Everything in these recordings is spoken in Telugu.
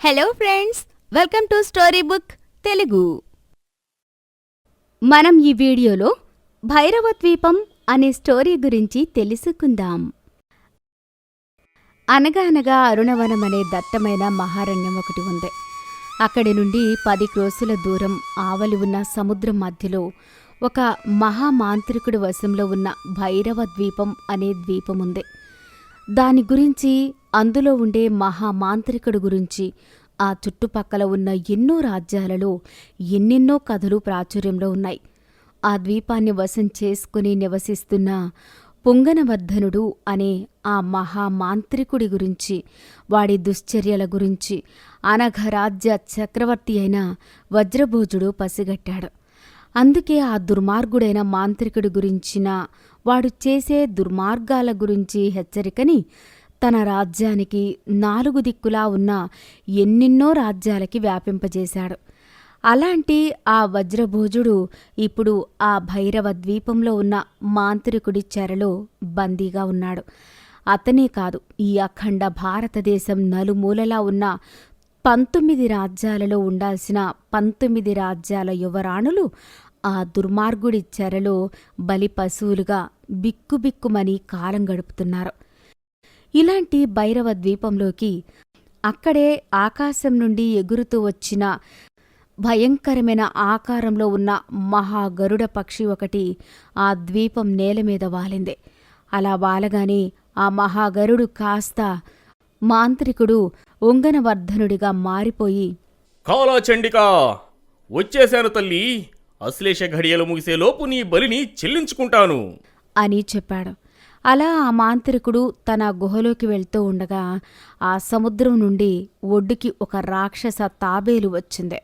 Hello friends welcome to story book Telugu మనం ఈ వీడియోలో భైరవ ద్వీపం అనే స్టోరీ గురించి తెలుసుకుందాం. అనగా అనగా అరుణవనం అనే దట్టమైన మహారణ్యం ఒకటి ఉంది. అక్కడి నుండి పది క్రోసుల దూరం ఆవలి ఉన్న సముద్రం మధ్యలో ఒక మహామాంత్రికుడి వశంలో ఉన్న భైరవ ద్వీపం అనే ద్వీపం ఉంది. దాని గురించి అందులో ఉండే మహామాంత్రికుడు గురించి ఆ చుట్టుపక్కల ఉన్న ఎన్నో రాజ్యాలలో ఎన్నెన్నో కథలు ప్రాచుర్యంలో ఉన్నాయి. ఆ ద్వీపాన్ని వశం చేసుకుని నివసిస్తున్న పుంగనవర్ధనుడు అనే ఆ మహామాంత్రికుడి గురించి వాడి దుశ్చర్యల గురించి అనఘరాజ్య చక్రవర్తి అయిన వజ్రభోజుడు పసిగట్టాడు. అందుకే ఆ దుర్మార్గుడైన మాంత్రికుడి గురించిన వాడు చేసే దుర్మార్గాల గురించి హెచ్చరికని తన రాజ్యానికి నాలుగు దిక్కులా ఉన్న ఎన్నెన్నో రాజ్యాలకి వ్యాపింపజేశాడు. అలాంటి ఆ వజ్రభోజుడు ఇప్పుడు ఆ భైరవ ద్వీపంలో ఉన్న మాంత్రికుడి చెరలో బందీగా ఉన్నాడు. అతనే కాదు ఈ అఖండ భారతదేశం నలుమూలలా ఉన్న పంతొమ్మిది రాజ్యాలలో ఉండాల్సిన పంతొమ్మిది రాజ్యాల యువరాణులు ఆ దుర్మార్గుడి చెరలో బలి పశువులుగా బిక్కుబిక్కుమని కాలం గడుపుతున్నారు. ఇలాంటి భైరవ ద్వీపంలోకి అక్కడే ఆకాశం నుండి ఎగురుతూ వచ్చిన భయంకరమైన ఆకారంలో ఉన్న మహాగరుడ పక్షి ఒకటి ఆ ద్వీపం నేల మీద వాలింది. అలా వాలగానే ఆ మహాగరుడు కాస్త మాంత్రికుడు ఉంగనవర్ధనుడిగా మారిపోయి కాలాచండిక! వచ్చేశాను తల్లి. అశ్లేష ఘడియలు ముగిసేలోపు నీ బలిని చెల్లించుకుంటాను. అని చెప్పాడు. అలా ఆ మాంత్రికుడు తన గుహలోకి వెళ్తూ ఉండగా ఆ సముద్రం నుండి ఒడ్డుకి ఒక రాక్షస తాబేలు వచ్చింది.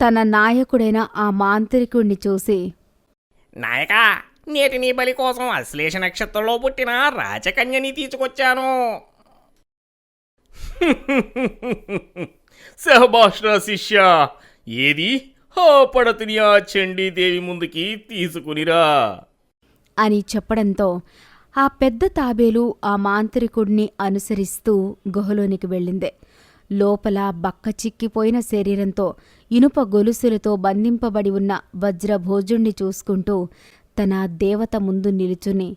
తన నాయకుడైన ఆ మాంత్రికుడిని చూసి నాయక నేటి నీ బలి కోసం అశ్లేష నక్షత్రంలో పుట్టిన రాజకన్యని తీసుకొచ్చాను. సహభాషణ శిష్య ఏది? ఆ పడతిని ఆ చండీదేవి ముందుకి తీసుకునిరా. అని చెప్పడంతో ఆ పెద్ద తాబేలు ఆ మాంత్రికుడిని అనుసరిస్తూ గుహలోనికి వెళ్ళింది. లోపల బక్క చిక్కిపోయిన శరీరంతో ఇనుప గొలుసులతో బంధింపబడి ఉన్న వజ్రభోజుణ్ణి చూసుకుంటూ తన దేవత ముందు నిలుచుని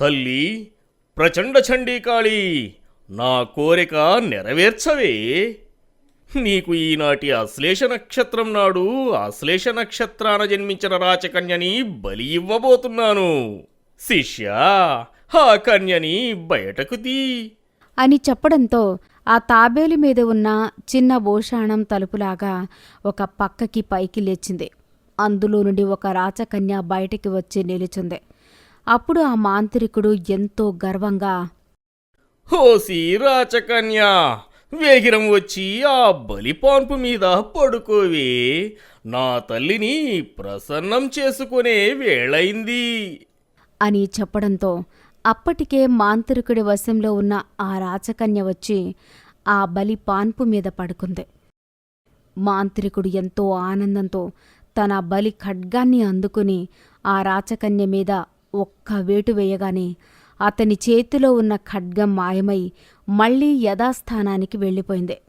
తల్లి ప్రచండ చండీకాళి నా కోరిక నెరవేర్చవే. నీకు ఈనాటి అశ్లేష నక్షత్రం నాడు అశ్లేష నక్షత్రాన జన్మించిన రాచకన్యని బలి ఇవ్వబోతున్నాను. శిష్య ఆ కన్యని బయటకు తీ. అని చెప్పడంతో ఆ తాబేలు మీద ఉన్న చిన్న భూషాణం తలుపులాగా ఒక పక్కకి పైకి లేచింది. అందులో నుండి ఒక రాచకన్య బయటికి వచ్చి నిలుచుంది. అప్పుడు ఆ మాంత్రికుడు ఎంతో గర్వంగా హోసి రాచకన్యా వేగిరం వచ్చి ఆ బలిపాన్పు మీద పడుకోవే. నా తల్లిని ప్రసన్నం చేసుకునే వేళైంది. అని చెప్పడంతో అప్పటికే మాంత్రికుడి వశంలో ఉన్న ఆ రాచకన్య వచ్చి ఆ బలి పాన్పు మీద పడుకుంది. మాంత్రికుడు ఎంతో ఆనందంతో తన బలి ఖడ్గాన్ని అందుకుని ఆ రాచకన్య మీద ఒక్క వేటు వేయగానే అతని చేతిలో ఉన్న ఖడ్గం మాయమై మళ్ళీ యథాస్థానానికి వెళ్ళిపోయింది.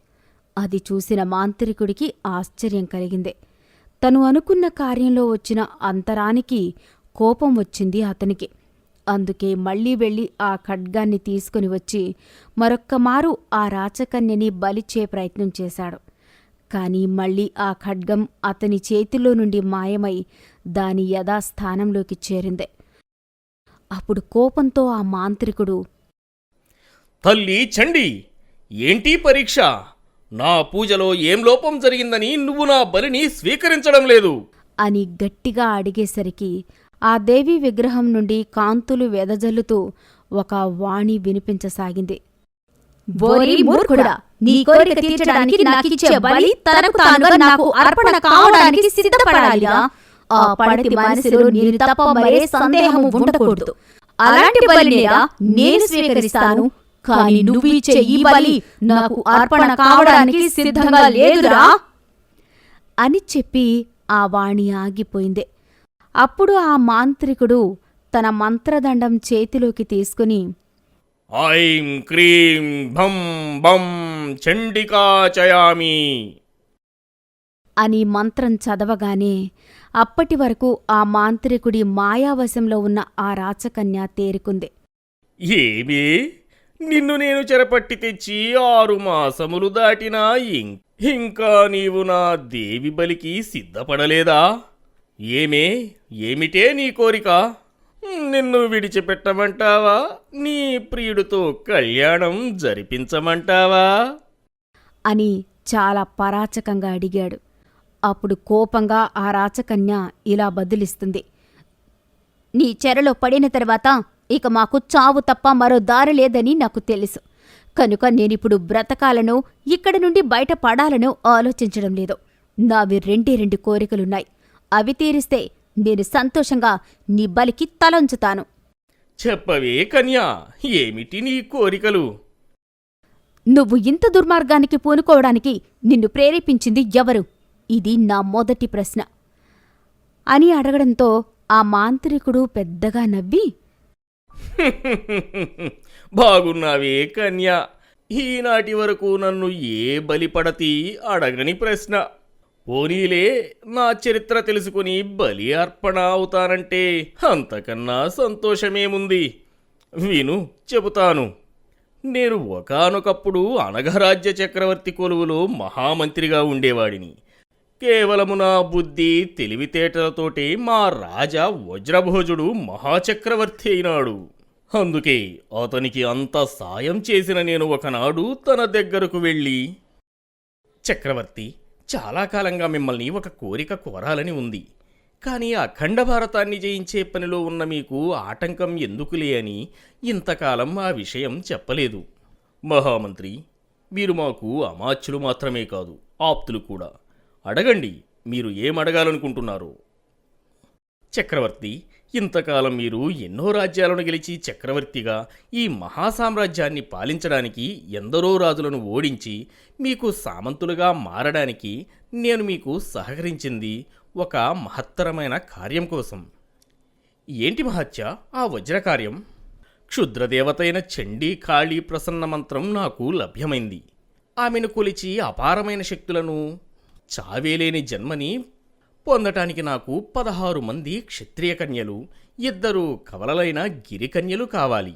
అది చూసిన మాంత్రికుడికి ఆశ్చర్యం కలిగింది. తను అనుకున్న కార్యంలో వచ్చిన అంతరానికి కోపం వచ్చింది అతనికి. అందుకే మళ్ళీ వెళ్ళి ఆ ఖడ్గాన్ని తీసుకుని వచ్చి మరొక్కమారు ఆ రాచకన్యని బలిచ్చే ప్రయత్నం చేశాడు. కానీ మళ్ళీ ఆ ఖడ్గం అతని చేతిలో నుండి మాయమై దాని యథాస్థానంలోకి చేరింది. అప్పుడు కోపంతో ఆ మాంత్రికుడు తల్లి చండి ఏంటి పరీక్ష? నా పూజలో ఏం లోపం జరిగిందని నువ్వు నా బలిని స్వీకరించడం లేదు. అని గట్టిగా అడిగేసరికి ఆ దేవి విగ్రహం నుండి కాంతులు వెదజల్లుతూ ఒక వాణి వినిపించసాగింది. మూర్ఖుడా నీ కోరిక తీర్చడానికి నాకిచ్చే బలి తనకు తానుగా నాకు అర్పణ కావడానికి సిద్ధపడాలిరా? ఆ పడతి మనసులో నేను తప్ప మరే ఉండకూడదు. అలాంటి బలినేరా నేను స్వీకరిస్తాను కాని నువ్విచ్చే ఈ బలి నాకు అర్పణ కావడానికి సిద్ధంగా లేదురా. అని చెప్పి ఆ వాణి ఆగిపోయింది. అప్పుడు ఆ మాంత్రికుడు తన మంత్రదండం చేతిలోకి తీసుకుని ఐం క్రీం భం చండికాచయామి అని మంత్రం చదవగానే అప్పటి వరకు ఆ మాంత్రికుడి మాయావశంలో ఉన్న ఆ రాచకన్య తేరుకుంది. ఏమి? నిన్ను నేను చెరపట్టి తెచ్చి ఆరు మాసములు దాటినా ఇంకా నీవు నా దేవి బలికి సిద్ధపడలేదా? ఏమే? ఏమిటే నీ కోరిక? నిన్ను విడిచిపెట్టమంటావా? నీ ప్రియుడితో కళ్యాణం జరిపించమంటావా? అని చాలా పరాచకంగా అడిగాడు. అప్పుడు కోపంగా ఆ రాచకన్య ఇలా బదులిస్తుంది. నీ చెరలో పడిన తర్వాత ఇక మాకు చావు తప్ప మరో దారి లేదని నాకు తెలుసు. కనుక నేనిప్పుడు బ్రతకాలను ఇక్కడి నుండి బయట పడాలను ఆలోచించడం లేదు. నావి రెండే రెండు కోరికలున్నాయి. అవి తీరిస్తే నేను సంతోషంగా నీ బలికి తలంచుతాను. చెప్పవే కన్యా ఏమిటి నీ కోరికలు? నువ్వు ఇంత దుర్మార్గానికి పూనుకోవడానికి నిన్ను ప్రేరేపించింది ఎవరు? ఇది నా మొదటి ప్రశ్న. అని అడగడంతో ఆ మాంత్రికుడు పెద్దగా నవ్వి బాగున్నావే కన్యా. ఈనాటి వరకు నన్ను ఏ బలిపడతి అడగని ప్రశ్న. పోనీలే నా చరిత్ర తెలుసుకుని బలి అర్పణ అవుతానంటే అంతకన్నా సంతోషమేముంది? విను చెబుతాను. నేను ఒకానొకప్పుడు అనఘరాజ్య చక్రవర్తి కొలువులో మహామంత్రిగా ఉండేవాడిని. కేవలము నా బుద్ధి తెలివితేటలతోటే మా రాజా వజ్రభోజుడు మహాచక్రవర్తి అయినాడు. అందుకే అతనికి అంత సాయం చేసిన నేను ఒకనాడు తన దగ్గరకు వెళ్ళి చక్రవర్తి చాలా కాలంగా మిమ్మల్ని ఒక కోరిక కోరాలని ఉంది. కానీ అఖండ భారతాన్ని జయించే పనిలో ఉన్న మీకు ఆటంకం ఎందుకులే అని ఇంతకాలం ఆ విషయం చెప్పలేదు. మహామంత్రి మీరు మాకు అమాత్యులు మాత్రమే కాదు ఆప్తులు కూడా. అడగండి మీరు ఏమడగాలనుకుంటున్నారు? చక్రవర్తి ఇంతకాలం మీరు ఎన్నో రాజ్యాలను గెలిచి చక్రవర్తిగా ఈ మహాసామ్రాజ్యాన్ని పాలించడానికి ఎందరో రాజులను ఓడించి మీకు సామంతులుగా మారడానికి నేను మీకు సహకరించింది ఒక మహత్తరమైన కార్యం కోసం. ఏంటి మహత్య ఆ వజ్రకార్యం? క్షుద్రదేవతైన చండీ కాళీ ప్రసన్న మంత్రం నాకు లభ్యమైంది. ఆమెను కొలిచి అపారమైన శక్తులను చావేలేని జన్మని పొందటానికి నాకు పదహారు మంది క్షత్రియ కన్యలు ఇద్దరు కవలలైన గిరికన్యలు కావాలి.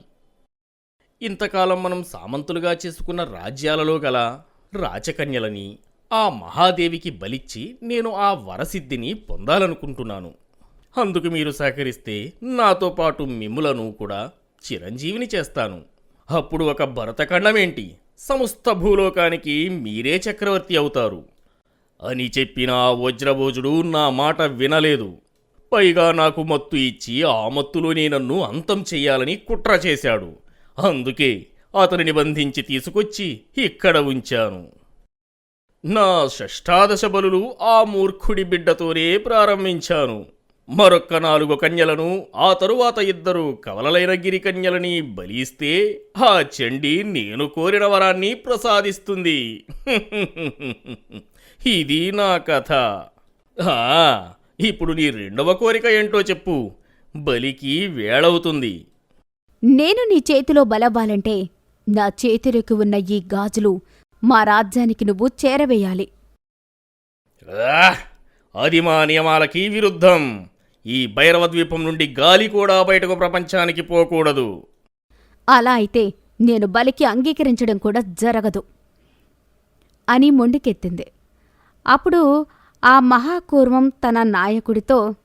ఇంతకాలం మనం సామంతులుగా చేసుకున్న రాజ్యాలలో గల రాచకన్యలని ఆ మహాదేవికి బలిచ్చి నేను ఆ వరసిద్ధిని పొందాలనుకుంటున్నాను. అందుకు మీరు సహకరిస్తే నాతో పాటు మిమ్ములను కూడా చిరంజీవిని చేస్తాను. అప్పుడు ఒక భరతఖండమేంటి? సమస్త భూలోకానికి మీరే చక్రవర్తి అవుతారు. అని చెప్పిన ఆ వజ్రభోజుడు నా మాట వినలేదు. పైగా నాకు మత్తు ఇచ్చి ఆ మత్తులోనే నన్ను అంతం చెయ్యాలని కుట్ర చేశాడు. అందుకే అతనిని బంధించి తీసుకొచ్చి ఇక్కడ ఉంచాను. నా షష్టాదశ బలులు ఆ మూర్ఖుడి బిడ్డతోనే ప్రారంభించాను. మరొక్క నాలుగు కన్యలను ఆ తరువాత ఇద్దరు కవలలైన గిరి కన్యలని బలిస్తే ఆ చండి నేను కోరిన వరాన్ని ప్రసాదిస్తుంది. ఇది నా కథ. ఆ, ఇప్పుడు నీ రెండవ కోరిక ఏంటో చెప్పు. బలికి వేళవుతుంది నేను నీ చేతిలో బలవ్వాలంటే నా చేతిలోకి ఉన్న ఈ గాజులు మా రాజ్యానికి నువ్వు చేరవేయాలి. అది మా నియమాలకి విరుద్ధం. ఈ భైరవ ద్వీపం నుండి గాలి కూడా బయటకు ప్రపంచానికి పోకూడదు. అలా అయితే నేను బలికి అంగీకరించడం కూడా జరగదు. అని మొండికెత్తింది. అప్పుడు ఆ మహాకూర్మం తన నాయకుడితో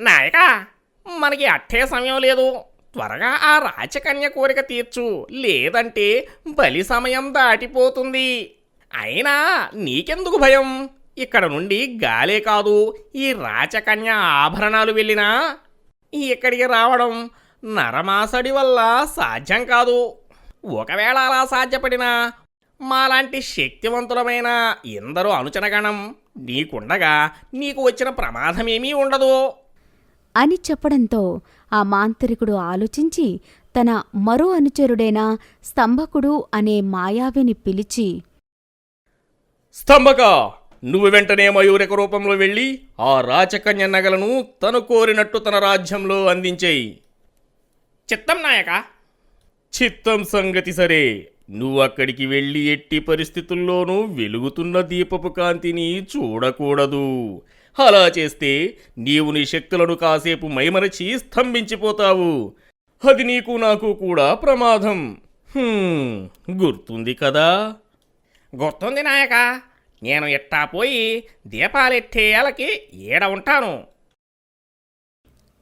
నాయక మనకి అట్టే సమయం లేదు. త్వరగా ఆ రాచకన్య కోరిక తీర్చు. లేదంటే బలి సమయం దాటిపోతుంది. అయినా నీకెందుకు భయం? ఇక్కడ నుండి గాలే కాదు. ఈ రాచకన్య ఆభరణాలు వెళ్ళినా ఇక్కడికి రావడం నరమాసడి వల్ల సాధ్యం కాదు. ఒకవేళ అలా సాధ్యపడినా మాలాంటి శక్తివంతులమైన ఎందరో అనుచనగణం నీకుండగా నీకు వచ్చిన ప్రమాదమేమీ ఉండదు. అని చెప్పడంతో ఆ మాంత్రికుడు ఆలోచించి తన మరో అనుచరుడైన స్తంభకుడు అనే మాయావిని పిలిచి స్తంభక నువ్వు వెంటనే మయూరక రూపంలో వెళ్ళి ఆ రాచకన్య నగలను తను కోరినట్టు తన రాజ్యంలో అందించేయి. చిత్తం నాయక. చిత్తం సంగతి సరే. నువ్వు అక్కడికి వెళ్ళి ఎట్టి పరిస్థితుల్లోనూ వెలుగుతున్న దీపపు కాంతిని చూడకూడదు. అలా చేస్తే నీవు నీ శక్తులను కాసేపు మైమరచి స్తంభించిపోతావు. అది నీకు నాకు కూడా ప్రమాదం. హ్మ్, గుర్తుంది కదా? గుర్తుంది నాయక. నేను ఎట్టా పోయి దీపాలెట్టేయాలకి ఏడ ఉంటాను.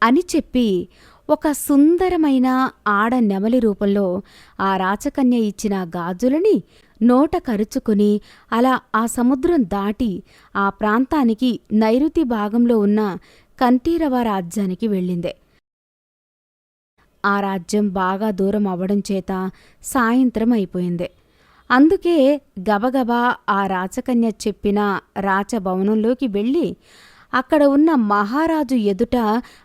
అని చెప్పి ఒక సుందరమైన ఆడ నెమలి రూపంలో ఆ రాచకన్య ఇచ్చిన గాజులని నోట కరుచుకుని అలా ఆ సముద్రం దాటి ఆ ప్రాంతానికి నైరుతి భాగంలో ఉన్న కంఠీరవ రాజ్యానికి వెళ్ళిందే. ఆ రాజ్యం బాగా దూరం అవ్వడం చేత సాయంత్రం అయిపోయింది. అందుకే గబగబా ఆ రాచకన్య చెప్పిన రాచభవనంలోకి వెళ్ళి అక్కడ ఉన్న మహారాజు ఎదుట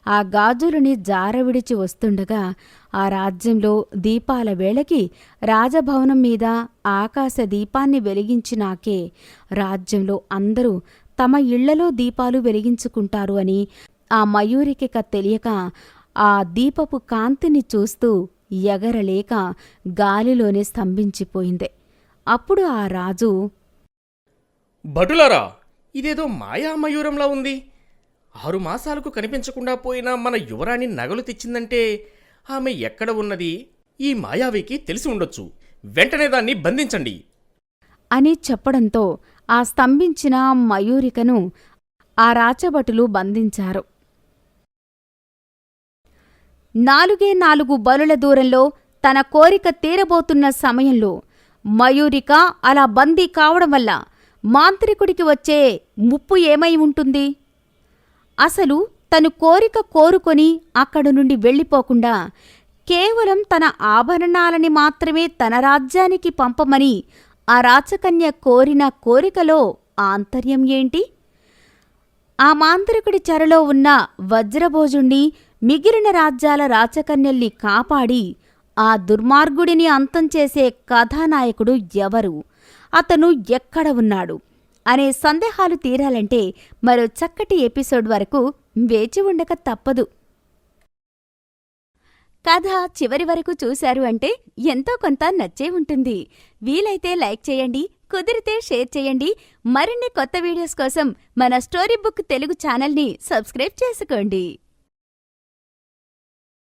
ఆ గాజులని జారవిడిచి వస్తుండగా ఆ రాజ్యంలో దీపాల వేళకి రాజభవనం మీద ఆకాశ దీపాన్ని వెలిగించినాకే రాజ్యంలో అందరూ తమ ఇళ్ళలో దీపాలు వెలిగించుకుంటారు అని ఆ మయూరికిక తెలియక ఆ దీపపు కాంతిని చూస్తూ ఎగరలేక గాలిలోనే స్తంభించిపోయింది. అప్పుడు ఆ రాజు భటులరా ఇదేదో మాయామయూరంలా ఉంది. ఆరు మాసాలకు కనిపించకుండా పోయిన మన యువరాణి నగలు తెచ్చిందంటే ఆమె ఎక్కడ ఉన్నది? ఈ మాయావికి తెలిసి ఉండొచ్చు. వెంటనే దాన్ని బంధించండి. అని చెప్పడంతో ఆ స్తంభించిన మయూరికను ఆ రాచభటులు బంధించారు. నాలుగే నాలుగు బలుల దూరంలో తన కోరిక తీరబోతున్న సమయంలో మయూరిక అలా బందీ కావడం వల్ల మాంత్రికుడికి వచ్చే ముప్పు ఏమై ఉంటుంది? అసలు తను కోరిక కోరుకొని అక్కడి నుండి వెళ్ళిపోకుండా కేవలం తన ఆభరణాలని మాత్రమే తన రాజ్యానికి పంపమని ఆ రాచకన్య కోరిన కోరికలో ఆంతర్యం ఏంటి? ఆ మాంత్రికుడి చెరలో ఉన్న వజ్రభోజుణ్ణి మిగిలిన రాజ్యాల రాచకన్యల్ని కాపాడి ఆ దుర్మార్గుడిని అంతం చేసే కథానాయకుడు ఎవరు? అతను ఎక్కడ ఉన్నాడు అనే సందేహాలు తీరాలంటే మరో చక్కటి ఎపిసోడ్ వరకు వేచి ఉండక తప్పదు. కథ చివరి వరకు చూశారు అంటే ఎంతో కొంత నచ్చే ఉంటుంది. వీలైతే లైక్ చేయండి కుదిరితే షేర్ చేయండి. మరిన్ని కొత్త వీడియోస్ కోసం మన స్టోరీ బుక్ తెలుగు ఛానల్ని సబ్స్క్రైబ్ చేసుకోండి.